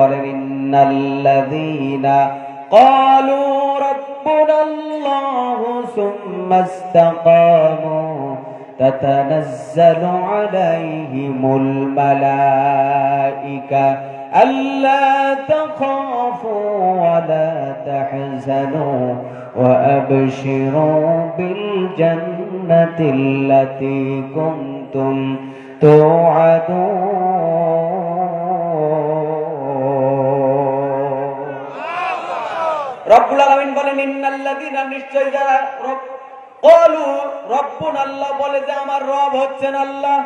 বলেন ইন্নাল্লাযীনা ক্বালু রাব্বুনাল্লাহু সুম্মা ইসতাকামু تتنزل عليهم الملائكة ألا تخافوا ولا تحزنوا وأبشروا بالجنة التي كنتم توعدون বলে যে আমার রব হচ্ছেন আল্লাহ।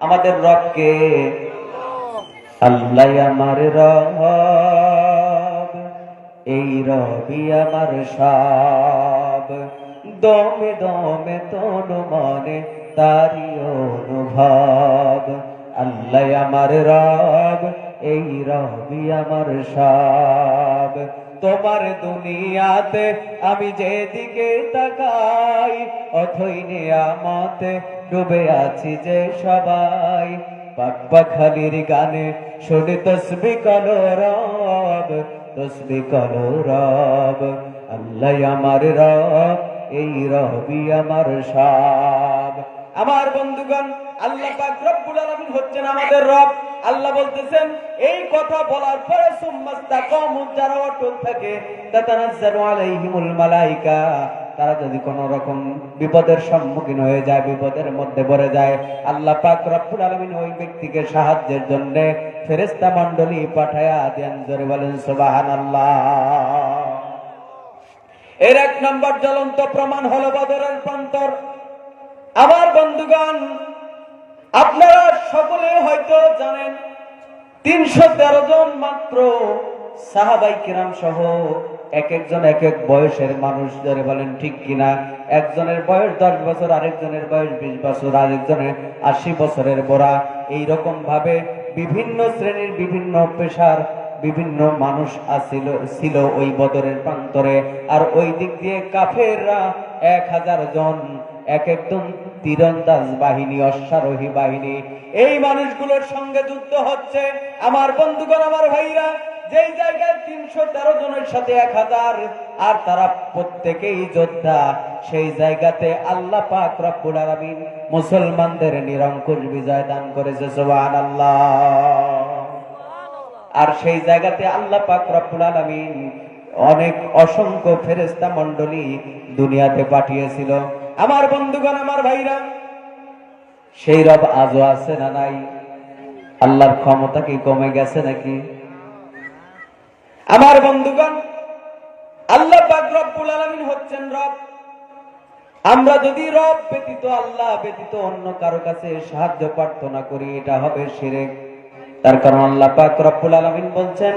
আমাদের রবকে আল্লাহ আমার রব, এই রবি আমার সব। দমে দমে তন মনে তারি অনুভব, আল্লাহ আমার রব, এই রবি আমার সব। তোমার দুনিয়াতে, আমি যেদিকে তাকাই, অথই নিয়ামতে ডুবে আছি যে সবাই। পাকপা খালির গানে শুনে তসবি কলো রব, তসবি কলো রব। আল্লাহ আমার রব, এই রবি আমার সব। আমার বন্ধুগণ, আল্লাহ পাক রব্বুল আলামিন হচ্ছেন আমাদের রব। আল্লাহ বলতেছেন, এই কথা বলার পরে সুম্মাস্তাকামু যারা অটল থাকে মালাইকা, তারা যদি কোন রকম বিপদের সম্মুখীন হয়ে যায়, বিপদের মধ্যে পড়ে যায়, আল্লাহ পাক রব্বুল আলামিন ওই ব্যক্তিকে সাহায্যের জন্য ফেরেশতা মণ্ডলী পাঠায়া দেন, জোরে বলেন, সুবহানাল্লাহ। এর এক নম্বর জ্বলন্ত প্রমাণ হলো বদরের প্রান্তর। আমার বন্ধুগণ আপনারা সকলে হয়তো জানেন, তিনশো তেরো জন মাত্র সাহাবাই কিরাম সহ এক একজন এক এক বয়সের মানুষ ধরে বলেন, ঠিক কিনা? একজনের বয়স দশ বছর, আরেকজনের বয়স বিশ বছর, আরেকজনের আশি বছরের বোরা। এই রকম ভাবে বিভিন্ন শ্রেণির বিভিন্ন পেশার বিভিন্ন মানুষ আসিল ছিল ওই বদরের প্রান্তরে। আর ওই দিক দিয়ে কাফেররা এক হাজার জন এক একদম তীরন্দাজ বাহিনী, অশ্বারোহী বাহিনী। এই মানুষগুলোর সঙ্গে যুদ্ধ হচ্ছে। আমার বন্ধুগণ, আমার ভাইরা, যেই জায়গায় তিনশো তেরো জনের সাথে এক হাজার, আর তারা প্রত্যেকেই যোদ্ধা, সেই জায়গাতে আল্লাহ পাক রব্বুল আলামিন মুসলমানদের নিরঙ্কুশ বিজয় দান করেছে, সুবহানাল্লাহ। আর সেই জায়গাতে আল্লাহ পাক রব্বুল আলামিন অনেক অসংখ্য ফেরেশতা মণ্ডলী দুনিয়াতে পাঠিয়েছিল। আমার বন্ধুগণ, আমার ভাইরা, সেই রব আজও আছে না নাই? আল্লাহর ক্ষমতা কি কমে গেছে নাকি? আমার বন্ধুগণ, আল্লাহ পাক রব্বুল আলামিন হচ্ছেন রব। আমরা যদি রব ব্যতীত আল্লাহ ব্যতীত অন্য কারও কাছে সাহায্য প্রার্থনা করি, এটা হবে শিরেক। তার কারণ আল্লাহ পাক রব্বুল আলামিন বলছেন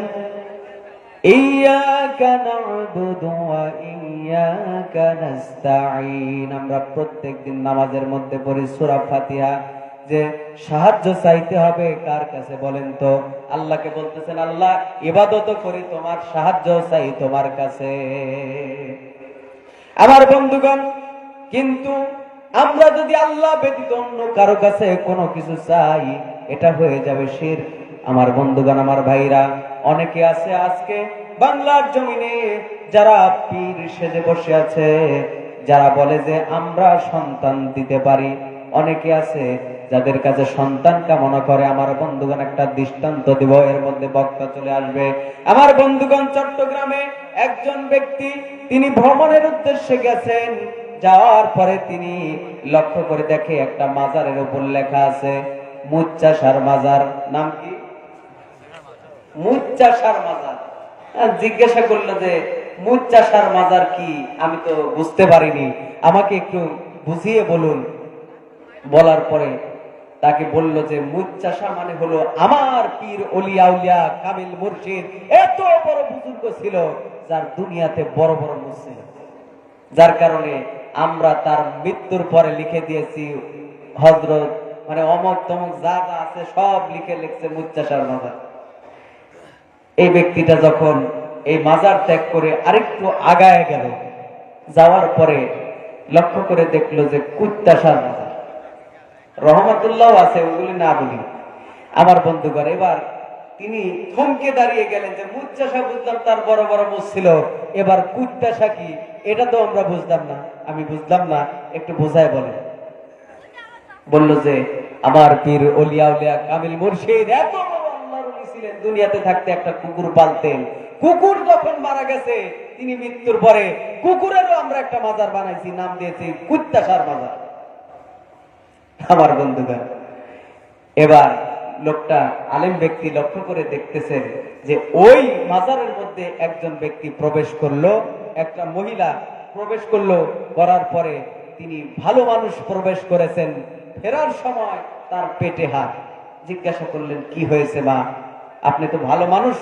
আমরা প্রত্যেকদিন নামাজের মধ্যে পড়ি সূরা ফাতিহা। যে সাহায্য চাইতে হবে কার কাছে বলেন তো? আল্লাহকে বলতেছেন, আল্লাহ, ইবাদত করি তোমার, সাহায্য চাই তোমার কাছে। আমার বন্ধুগণ, কিন্তু আমরা যদি আল্লাহ ব্যতীত অন্য কারও কাছে কোনো কিছু চাই, এটা হয়ে যাবে শির। আমার বন্ধুগণ, আমার ভাইরা অনেকে আছে আজকে বাংলার জমিনে যারা পীর সেজে বসে আছে, যারা বলে যে আমরা সন্তান দিতে পারি। অনেকে আছে যাদের কাছে সন্তান কামনা করে, আমার বন্ধুগণ একটা দৃষ্টান্ত দিব, এর মধ্যে বক্তা চলে আসবে। আমার বন্ধুগণ চট্টগ্রামে একজন ব্যক্তি, তিনি ভ্রমণের উদ্দেশ্যে গেছেন। যাওয়ার পরে তিনি লক্ষ্য করে দেখে একটা মাজারের উপর লেখা আছে মুচ্চাসার মাজার। নাম কি? জিজ্ঞাসা করল যে মাজার কি? আমি তো বুঝতে পারিনি। আমাকে একটু বুঝিয়ে বলুন। বলার পরে তাকে বলল যে মানে হলো আমার পীর কামিল মুর্শিদ। এত বড় বুজুর্গ ছিল যার দুনিয়াতে বড় বড় মুসলিম যার কারণে আমরা তার মৃত্যুর পরে লিখে দিয়েছি হজরত মানে অমক তমক যা যা আছে সব লিখে লিখছে মুচ্চাসার মাজার। এই ব্যক্তিটা যখন এই মাজার ত্যাগ করে আরেকটু আগায় গেল, যাওয়ার পরে লক্ষ্য করে দেখল যে কুত্তাসার মাজার। রহমতুল্লাহ আছে, ওগুলি না বলি। আমার বন্ধুগণ, এবার তিনি থমকে দাঁড়িয়ে গেলেন যে মুচ্চাশা বুঝলাম তার বড় বড় মুখ ছিল। এবার কুত্তাশা কি? এটা তো আমরা বুঝলাম না। আমি বুঝলাম না, একটু বোঝায় বলে বলল যে, আমার পীর অলিয়া উলিয়া কামিল মুর্শিদ, এত ছিলেন দুনিয়াতে থাকতে একটা কুকুর পালতেন। কুকুর যখন মারা গেছে, তিনি মৃত্যুর পরে কুকুরেরও আমরা একটা মাজার বানাইছি, নাম দিয়েছি কুত্তাশার মাজার। আমার বন্ধুগণ, এবার লোকটা আলেম ব্যক্তি লক্ষ্য করে দেখতেছেন যে ওই মাজারের মধ্যে একজন ব্যক্তি প্রবেশ করল, একটা মহিলা প্রবেশ করল, করার পরে তিনি ভালো মানুষ প্রবেশ করেছেন, ফেরার সময় তার পেটে হাত। জিজ্ঞাসা করলেন, কি হয়েছে মা? আপনি তো ভালো মানুষ।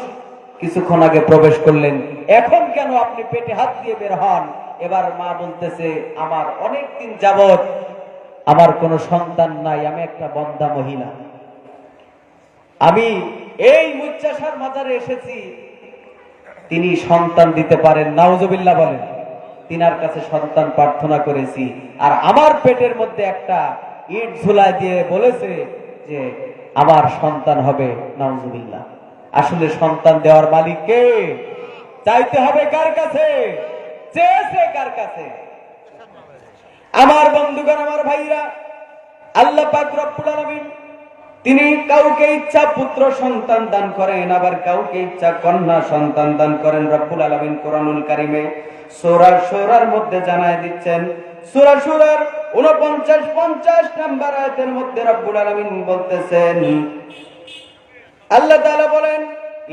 কিছুক্ষণ আগে প্রবেশ করলেন। এখন কেন আপনি পেটে হাত দিয়ে বের হন? এবার মা বলতেছে, আমার অনেক দিন যাবত আমার কোনো সন্তান নাই, আমি একটা বন্দা মহিলা। আমি এই মুচ্চাসার মাজারে এসেছি। তিনি সন্তান দিতে পারেন, নাউজুবিল্লাহ বলেন। তিনার কাছে সন্তান প্রার্থনা করেছি। আর আমার পেটের মধ্যে একটা ইট ঝুলায় দিয়ে বলেছে যে আমার সন্তান হবে, নাউজুবিল্লাহ। আসলে সন্তান দেওয়ার মালিক কে? চাইতে হবে কার কাছে? চেয়েছে কার কাছে? আমার বন্ধুগণ, আমার ভাইরা, আল্লাহ পাক রব্বুল আলামিন তিনি কাউকে ইচ্ছা পুত্র সন্তান দান করেন, আবার কাউকে ইচ্ছা কন্যা সন্তান দান করেন। রব্বুল আলামিন কোরআনুল কারিমে সূরা সোরার মধ্যে জানায় দিচ্ছেন সূরা সূরার 49 50 নাম্বার আয়াতের মধ্যে রব্বুল আলামিন বলতেছেন, আল্লাহ তাআলা বলেন,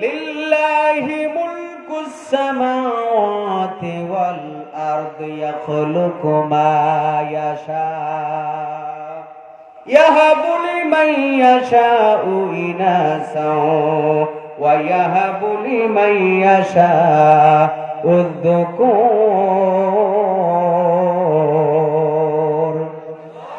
লিল্লাহি মুলকুস সামাওয়াতি ওয়াল আরদি ইয়াখলুকু মা ইয়াশা। يهب لمن يشاء إناثا ويهب لمن يشاء الذكور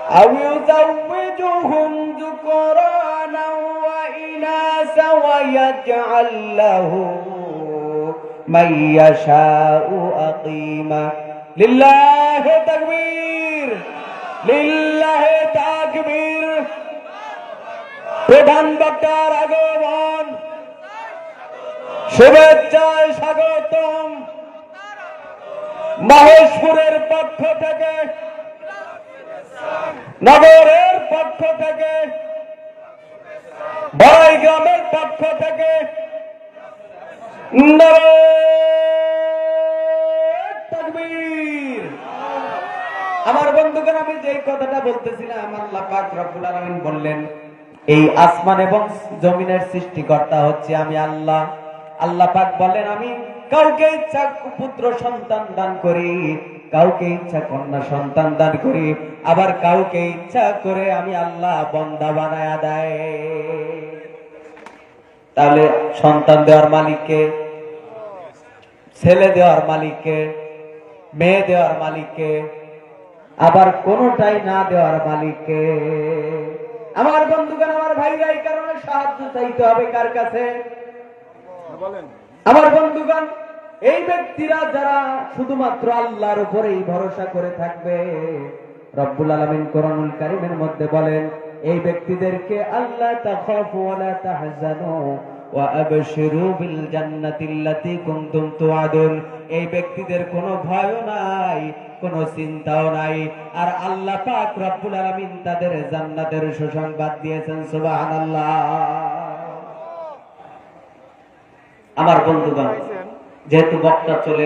أو يزوجهم ذكرانا وإناثا ويجعل له من يشاء أقيما لله تكبير لله تعالى তাকবীর প্রধান বক্তার আগমন। শুভেচ্ছায় স্বাগতম। মহেশপুরের পক্ষ থেকে, নগরের পক্ষ থেকে বড়াই গ্রামের পক্ষ থেকে নগর আমার বন্ধুগণ, আমি যে কথাটা বলতেছিলাম আল্লাহ পাক রব্বুল আলামিন বললেন, এই আসমান এবং জমিনের সৃষ্টিকর্তা হচ্ছে আমি আল্লাহ। আল্লাহ পাক বলেন আমি কাউকে ইচ্ছা পুত্র সন্তান দান করি, কাউকে ইচ্ছা কন্যা সন্তান দান করি, আবার কাউকে ইচ্ছা করে আমি আল্লাহ বন্দা বানায়া দেয়। তাহলে সন্তান দেওয়ার মালিককে ছেলে দেওয়ার মালিককে মেয়ে দেওয়ার মালিককে আবার কোনটাই না দেওয়ার মালিককে। আমার বন্ধুগণ আমার ভাইরা এই কারণে সাহায্য চাইতে হবে কার কাছে? আমার বন্ধুগণ এই ব্যক্তিরা যারা শুধুমাত্র আল্লাহর উপরেই ভরসা করে থাকবে রব্বুল আলামিন কোরআনুল কারীমের মধ্যে বলেন এই ব্যক্তিদেরকে আল্লাহ তাখাফু লা তাহজানু ওয়া আবশিরু বিল জান্নাতিল্লাতী কুনতুম তুআদুন। এই ব্যক্তিদের কোনো ভয়ও নাই, কোনো চিন্তাও নাই। আর আল্লাহ পাক রব্বুল আলামিন তাদের জান্নাতের সুসংবাদ দিয়েছেন, সুবহানাল্লাহ। আমার বন্ধুগণ, যেহেতু বক্তা চলে